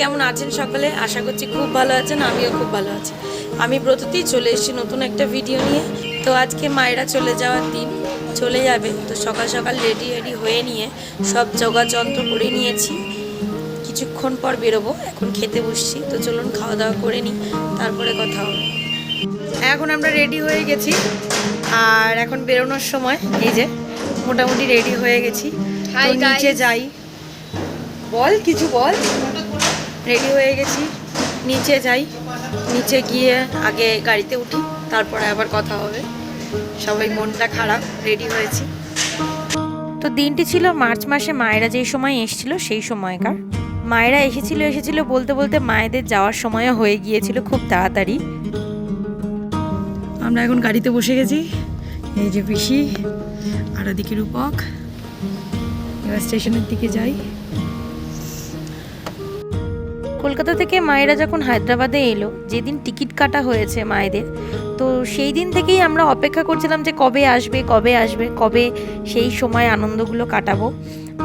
কেমন আছেন সকালে? আশা করছি খুব ভালো আছেন, আমিও খুব ভালো আছি। আমি ব্রততেই চলে এসেছি নতুন একটা ভিডিও নিয়ে। তো আজকে মায়েরা চলে যাওয়ার দিন, চলে যাবে। তো সকাল সকাল রেডি রেডি হয়ে নিয়ে সব যোগাযন্ত্র করে নিয়েছি। কিছুক্ষণ পর বেরোবো, এখন খেতে বসছি। তো চলুন খাওয়া দাওয়া করে নিই, তারপরে কথা হবে। এখন আমরা রেডি হয়ে গেছি। আর এখন বেরোনোর সময় এই যে মোটামুটি রেডি হয়ে গেছি। তো নিচে যাই। বল কিছু বল। রেডি হয়ে গেছি। নিচে যাই। নিচে গিয়ে আগে গাড়িতে উঠি তারপরে আবার কথা হবে। সবাই মনটা খারাপ রেডি হয়েছি। তো দিনটি ছিল মার্চ মাসে মায়েরা যেই সময় এসেছিল সেই সময়কার। মায়েরা এসেছিল এসেছিল বলতে বলতে মায়েদের যাওয়ার সময়ও হয়ে গিয়েছিল খুব তাড়াতাড়ি। আমরা এখন গাড়িতে বসে গেছি। এই যে পিসি আর ওদিকে রূপক। এবার স্টেশনের দিকে যাই। কলকাতা থেকে মায়েরা যখন হায়দ্রাবাদে এলো, যেদিন টিকিট কাটা হয়েছে মায়েদের, তো সেই দিন থেকেই আমরা অপেক্ষা করছিলাম যে কবে আসবে কবে আসবে, কবে সেই সময় আনন্দগুলো কাটাবো।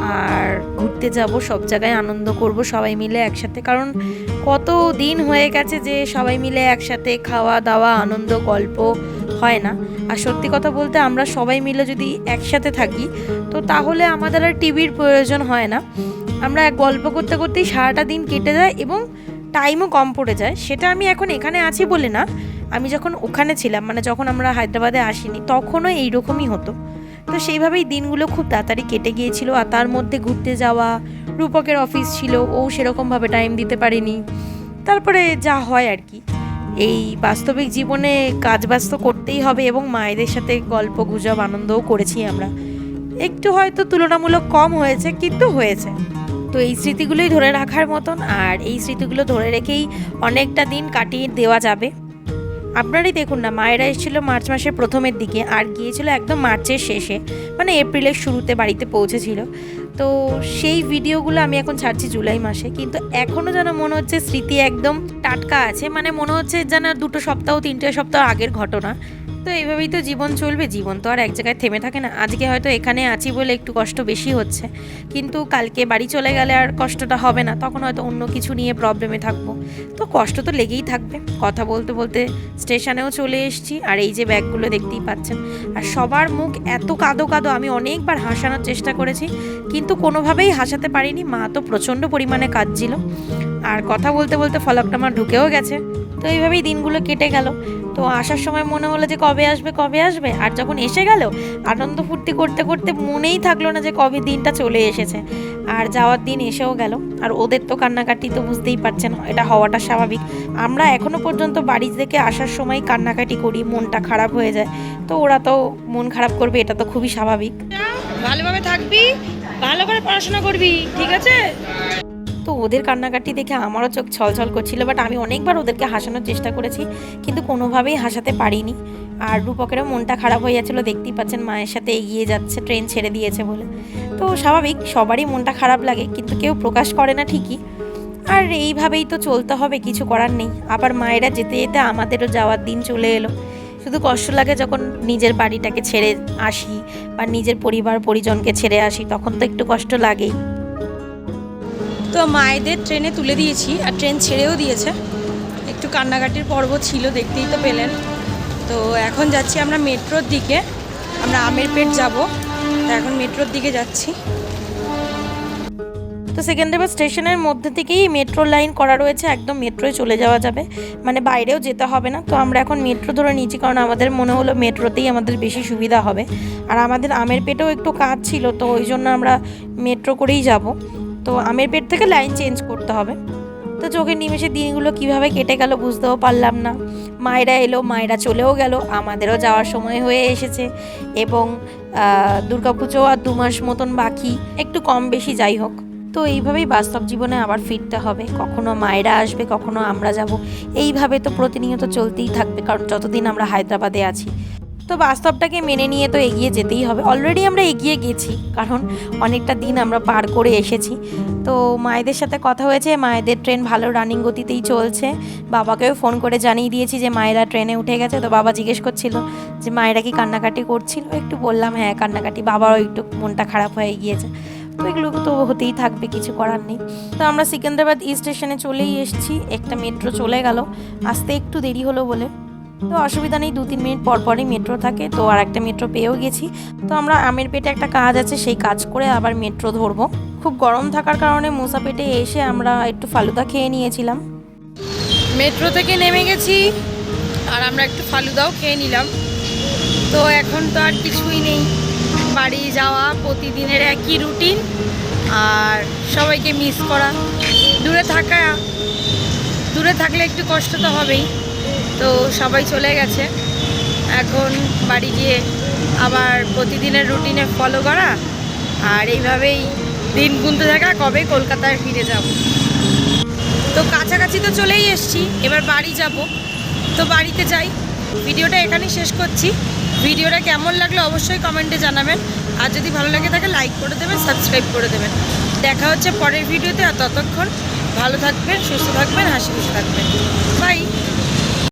আর ঘুরতে যাব, সব জায়গায় আনন্দ করব, সবাই মিলে একসাথে। কারণ কত দিন হয়ে গেছে যে সবাই মিলে একসাথে খাওয়া দাওয়া, আনন্দ, গল্প হয় না। আর সত্যি কথা বলতে আমরা সবাই মিলে যদি একসাথে থাকি, তো তাহলে আমাদের আর টিভির প্রয়োজন হয় না। আমরা গল্প করতে করতেই সারাটা দিন কেটে যায় এবং টাইমও কম পড়ে যায়। সেটা আমি এখন এখানে আছি বলে না। আমি যখন ওখানে ছিলাম মানে যখন আমরা হায়দ্রাবাদে আসিনি, তখনও এইরকমই হতো। তো সেইভাবেই দিনগুলো খুব তাড়াতাড়ি কেটে গিয়েছিল আর তার মধ্যে ঘুরতে যাওয়া, রূপকের অফিস ছিল, ও সেরকমভাবে টাইম দিতে পারেনি। তারপরে যা হয় আর কি। এই বাস্তবিক জীবনে কাজ ব্যস্ত করতেই হবে এবং মায়েদের সাথে গল্প গুজব আনন্দও করেছি আমরা। একটু হয়তো তুলনামূলক কম হয়েছে, কিন্তু হয়েছে। তো এই স্মৃতিগুলোই ধরে রাখার মতন, আর এই স্মৃতিগুলো ধরে রেখেই অনেকটা দিন কাটিয়ে দেওয়া যাবে। আপনারাই দেখুন না, মায়েরা এসেছিল মার্চ মাসের প্রথমের দিকে আর গিয়েছিল একদম মার্চের শেষে মানে এপ্রিলের শুরুতে বাড়িতে পৌঁছেছিল। তো সেই ভিডিওগুলো আমি এখন ছাড়ছি জুলাই মাসে, কিন্তু এখনও যেন মনে হচ্ছে স্মৃতি একদম টাটকা আছে মানে মনে হচ্ছে যেন দুটো সপ্তাহ, তিনটে সপ্তাহ আগের ঘটনা। তো এইভাবেই তো জীবন চলবে। জীবন তো আর এক জায়গায় থেমে থাকে না। আজকে হয়তো এখানে আছি বলে একটু কষ্ট বেশি হচ্ছে। কিন্তু কালকে বাড়ি চলে গেলে আর কষ্টটা হবে না। তখন হয়তো অন্য কিছু নিয়ে প্রবলেমে থাকব। তো কষ্ট তো লেগেই থাকবে। কথা বলতে বলতে স্টেশনেও চলে এসেছি। আর এই যে ব্যাগগুলো দেখতেই পাচ্ছেন। আর সবার মুখ এত কাদো কাদো। আমি অনেকবার হাসানোর চেষ্টা করেছি। কিন্তু কোনোভাবেই হাসাতে পারিনি। মা তো প্রচণ্ড পরিমাণে কাঁদছিল। আর কথা বলতে বলতে ফলকটা আমার ঢুকেও গেছে। তো এইভাবেই দিনগুলো কেটে গেল। তো আসার সময় মনে হলো যে কবে আসবে কবে আসবে? আর যখন এসে গেল, আনন্দ ফুর্তি করতে করতে মনেই থাকল না যে কবে দিনটা চলে এসেছে। আর যাওয়ার দিন এসেও গেল। আর ওদের তো কান্নাকাটি তো বুঝতেই পারছেন, এটা হওয়াটা স্বাভাবিক। আমরা এখনও পর্যন্ত বাড়ি থেকে আসার সময় কান্নাকাটি করি, মনটা খারাপ হয়ে যায়। তো ওরা তো মন খারাপ করবে, এটা তো খুবই স্বাভাবিক। ভালোভাবে থাকবি, ভালো করে পড়াশোনা করবি, ঠিক আছে? তো ওদের কান্নাকাটি দেখে আমারও চোখ ছলছল করছিল বাট আমি অনেকবার ওদেরকে হাসানোর চেষ্টা করেছি, কিন্তু কোনোভাবেই হাসাতে পারিনি। আর রূপকেরও মনটা খারাপ হয়ে যাচ্ছিল, দেখতেই পাচ্ছেন মায়ের সাথে এগিয়ে যাচ্ছে ট্রেন ছেড়ে দিয়েছে বলে। তো স্বাভাবিক, সবারই মনটা খারাপ লাগে, কিন্তু কেউ প্রকাশ করে না ঠিকই। আর এইভাবেই তো চলতে হবে, কিছু করার নেই। আবার মায়েরা যেতে যেতে আমাদেরও যাওয়ার দিন চলে এলো। শুধু কষ্ট লাগে যখন নিজের বাড়িটাকে ছেড়ে আসি, বা নিজের পরিবার পরিজনকে ছেড়ে আসি, তখন তো একটু কষ্ট লাগেই। তো মায়েদের ট্রেনে তুলে দিয়েছি আর ট্রেন ছেড়েও দিয়েছে। একটু কান্নাকাটির পর্ব ছিল, দেখতেই তো পেলেন। তো এখন যাচ্ছি আমরা মেট্রোর দিকে। আমরা আমের পেট যাব, তো এখন মেট্রোর দিকে যাচ্ছি। তো সেকেন্দ্রাবাদ স্টেশনের মধ্যে থেকেই মেট্রো লাইন করা রয়েছে, একদম মেট্রোয় চলে যাওয়া যাবে। মানে বাইরেও যেতে হবে না, তো আমরা এখন মেট্রো ধরে নিয়েছি, কারণ আমাদের মনে হলো মেট্রোতেই আমাদের বেশি সুবিধা হবে। আর আমাদের আমের পেটেও একটু কাজ ছিল, তো ওই জন্য আমরা মেট্রো করেই যাব। তো আমের পেট থেকে লাইন চেঞ্জ করতে হবে। তো চোখের নিমেষে দিনগুলো কীভাবে কেটে গেল বুঝতেও পারলাম না। মায়েরা এলো, মায়েরা চলেও গেল, আমাদেরও যাওয়ার সময় হয়ে এসেছে এবং দুর্গাপুজো আর দু মাস মতন বাকি, একটু কম বেশি যাই হোক। তো এইভাবেই বাস্তব জীবনে আবার ফিরতে হবে। কখনো মায়েরা আসবে, কখনো আমরা যাব। এইভাবে তো প্রতিনিয়ত চলতেই থাকবে, কারণ যতদিন আমরা হায়দ্রাবাদে আছি তো বাস্তবটাকে মেনে নিয়ে তো এগিয়ে যেতেই হবে। অলরেডি আমরা এগিয়ে গেছি, কারণ অনেকটা দিন আমরা পার করে এসেছি। তো মায়েদের সাথে কথা হয়েছে, মায়েদের ট্রেন ভালো রানিং গতিতেই চলছে। বাবাকেও ফোন করে জানিয়ে দিয়েছি যে মায়েরা ট্রেনে উঠে গেছে। তো বাবা জিজ্ঞেস করছিল যে মায়েরা কি কান্নাকাটি করছিল? একটু বললাম হ্যাঁ কান্নাকাটি। বাবারও একটু মনটা খারাপ হয়ে গিয়েছে। তো এগুলো তো হতেই থাকবে, কিছু করার নেই। তো আমরা সিকেন্দ্রাবাদ স্টেশনে চলেই এসেছি। একটা মেট্রো চলে গেল। আসতে একটু দেরি হলো বলে। তো অসুবিধা নেই দু তিন মিনিট পর পরই মেট্রো থাকে। তো আর একটা মেট্রো পেয়েও গেছি। তো আমরা আমের পেটে একটা কাজ আছে, সেই কাজ করে আবার মেট্রো ধরবো। খুব গরম থাকার কারণে মোসা পেটে এসে আমরা একটু ফালুদা খেয়ে নিয়েছিলাম। মেট্রো থেকে নেমে গেছি, আর আমরা একটু ফালুদাও খেয়ে নিলাম। তো এখন তো আর কিছুই নেই। বাড়ি যাওয়া প্রতিদিনের একই রুটিন আর সবাইকে মিস করা। দূরে থাকা, দূরে থাকলে একটু কষ্ট তো হবেই। তো সবাই চলে গেছে। এখন বাড়ি গিয়ে আবার প্রতিদিনের রুটিনে ফলো করা। আর এইভাবেই দিন গুনতে থাকা, কবে কলকাতায় ফিরে যাব। তো কাছাকাছি তো চলেই এসেছি, এবার বাড়ি যাব। তো বাড়িতে যাই। ভিডিওটা এখানেই শেষ করছি। ভিডিওটা কেমন লাগল অবশ্যই কমেন্টে জানাবেন। আর যদি ভালো লাগে থাকে লাইক করে দেবেন সাবস্ক্রাইব করে দেবেন। দেখা হচ্ছে পরের ভিডিওতে, আর ততক্ষণ ভালো থাকবেন, সুস্থ থাকবেন, হাসি খুশি থাকবেন। বাই